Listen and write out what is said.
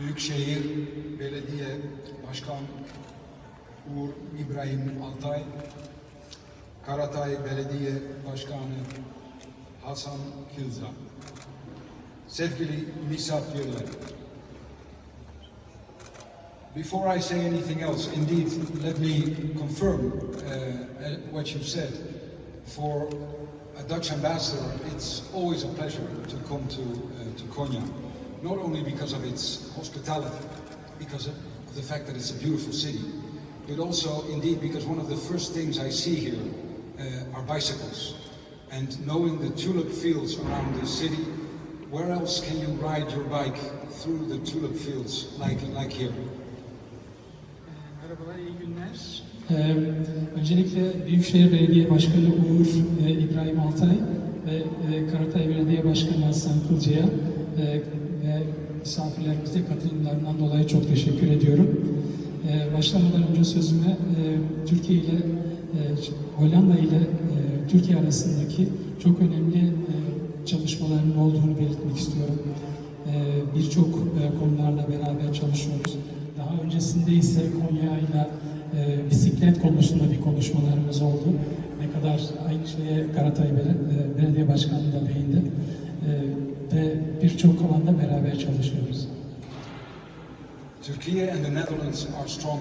Büyükşehir Belediye Başkan Uğur İbrahim Altay, Karatay Belediye Başkanı Hasan Kilza. Sevgili misafirler, Before I say anything else, indeed, let me confirm uh, what you said. For a Dutch ambassador, it's always a pleasure to come to, uh, to Konya, not only because of its hospitality, because of the fact that it's a beautiful city, but also, indeed, because one of the first things I see here uh, are bicycles. And knowing the tulip fields around the city, where else can you ride your bike through the tulip fields like, like here? Ee, öncelikle Büyükşehir Belediye Başkanı Uğur e, İbrahim Altay ve e, Karatay Belediye Başkanı Hasan Kılcı'ya ve misafirlerimize katılımlarından dolayı çok teşekkür ediyorum. E, başlamadan önce sözüme e, Türkiye ile e, Hollanda ile e, Türkiye arasındaki çok önemli e, çalışmaların olduğunu belirtmek istiyorum. E, Birçok e, konularla beraber çalışıyoruz. Daha öncesinde ise Konya ile e, bisiklet konusunda bir konuşmalarımız oldu. Ne kadar aynı şeye Karatay e, Belediye Başkanı birçok alanda beraber çalışıyoruz. Turkey and the Netherlands are strong.